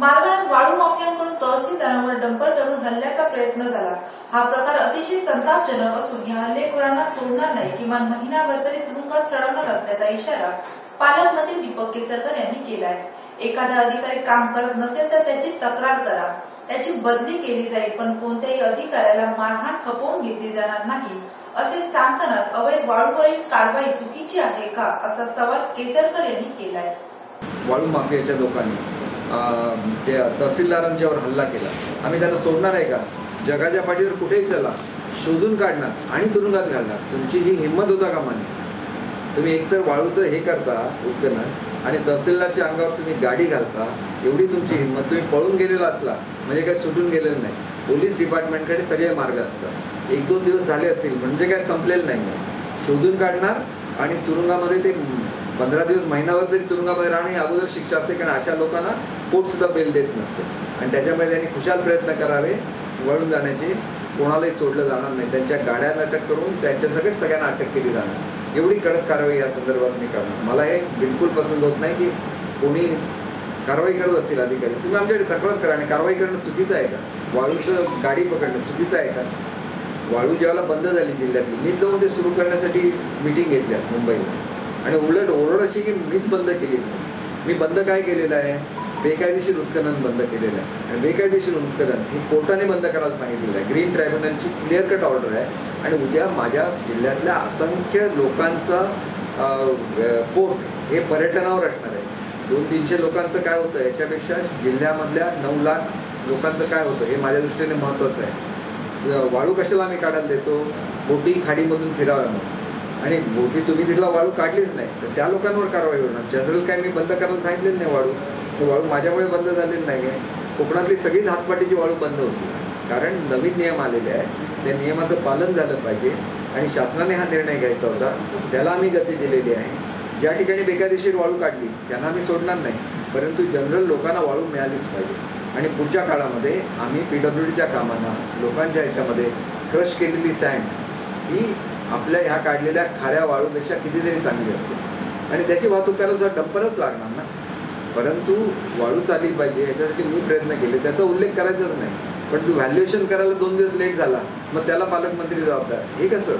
मालवणात वाळू माफियांकडून तहसीलदारांवर डंपर चढून हल्ल्याचा प्रयत्न झाला. हा प्रकार अतिशय संतापजनक असून या हल्लेखोरांना सोडणार नाही किमान महिनाभर तरी तुरुंगात चढवणार असल्याचा इशारा पालकमंत्री दीपक केसरकर यांनी केला आहे एखादा अधिकारी काम करत नसेल तर त्याची तक्रार करा. त्याची बदली केली जाईल पण कोणत्याही अधिकाऱ्याला मारहाण खपवून घेतली जाणार नाही. असे सांगतानाच अवैध वाळूवरील कारवाई चुकीची आहे का असा सवाल केसरकर यांनी केलाय. वाळू माफियाच्या लोकांनी. त्या तहसीलदारांच्यावर हल्ला केला. आम्ही त्यांना सोडणार आहे का? जगाच्या पाठीवर कुठेही चला. शोधून काढणार आणि तुरुंगात घालणार. तुमची ही हिंमत होता का मान्य? तुम्ही एकतर वाळूचं हे करता उत्खनन आणि तहसीलदारच्या अंगावर तुम्ही गाडी घालता एवढी तुमची हिंमत. तुम्ही पळून गेलेला असला म्हणजे काय सुटून गेलेलं नाही. पोलीस डिपार्टमेंटकडे सगळे मार्ग असतात. एक दोन दिवस झाले असतील म्हणजे काय संपलेलं नाही. शोधून काढणार आणि तुरुंगामध्ये ते पंधरा दिवस महिनाभर तरी तुरुंगामध्ये राहणे ही अगोदर शिक्षा असते कारण अशा लोकांना पोट सुद्धा बेल देत नसते. आणि त्याच्यामुळे त्यांनी खुशाल प्रयत्न करावे वळून जाण्याचे कोणालाही सोडलं जाणार नाही. त्यांच्या गाड्यांना अटक करून त्यांच्या सगळ्यांना अटक केली जाणार. एवढी कडक कारवाई या संदर्भात मी करणार. मला हे बिलकुल पसंत होत नाही की कोणी कारवाई करत असतील अधिकारी. तुम्ही आमच्याकडे तक्रार करा आणि कारवाई करणं चुकीचं आहे का? वाळूचं गाडी पकडणं चुकीचं आहे का? वाळू जेव्हा बंद झाली जिल्ह्यातली. मी जाऊन ते सुरू करण्यासाठी मिटिंग घेतल्या मुंबईला. आणि उलट ओरड अशी की मीच बंद केली. मी बंद काय केलेलं आहे? बेकायदेशीर उत्खनन बंद केलेलं आहे. आणि बेकायदेशीर उत्खनन हे कोर्टाने बंद करायला सांगितलेलं आहे. ग्रीन ट्रायब्युनलची क्लिअर कट ऑर्डर आहे. आणि उद्या माझ्या जिल्ह्यातल्या असंख्य लोकांचं पोट हे पर्यटनावर असणार आहे. दोन तीनशे लोकांचं काय होतं? याच्यापेक्षा जिल्ह्यामधल्या नऊ लाख लोकांचं काय होतं? हे माझ्या दृष्टीने महत्त्वाचं आहे. वाळू कशाला आम्ही काढायला देतो? बोटी खाडीमधून फिराव्या म्हणून. आणि मोठी तुम्ही तिथला वाळू काढलीच नाही. तर त्या लोकांवर कारवाई होणार. जनरल काय मी बंद करायला सांगितलेलं नाही वाळू. तो वाळू माझ्यामुळे बंद झालेलं नाही आहे कोकणातली सगळीच हातपाटीची वाळू बंद होती. कारण नवीन नियम आलेले आहेत. त्या नियमाचं पालन झालं पाहिजे. आणि शासनाने हा निर्णय घ्यायचा होता. त्याला आम्ही गती दिलेली आहे. ज्या ठिकाणी बेकायदेशीर वाळू काढली त्यांना आम्ही सोडणार नाही. परंतु जनरल लोकांना वाळू मिळालीच पाहिजे. आणि पुढच्या काळामध्ये आम्ही पी डब्ल्यू डीच्या कामांना लोकांच्या ह्याच्यामध्ये क्रश केलेली सँड ही आपल्या ह्या काढलेल्या खाऱ्या वाळूपेक्षा कितीतरी चांगली असते. आणि त्याची वाहतूक करायला सुद्धा डंपरच लागणार ना. परंतु वाळू चालली पाहिजे ह्याच्यासाठी मी प्रयत्न केले. त्याचा उल्लेख करायचाच नाही. पण तू व्हॅल्युएशन करायला दोन दिवस लेट झाला. मग त्याला पालकमंत्री जबाबदार. हे कसं?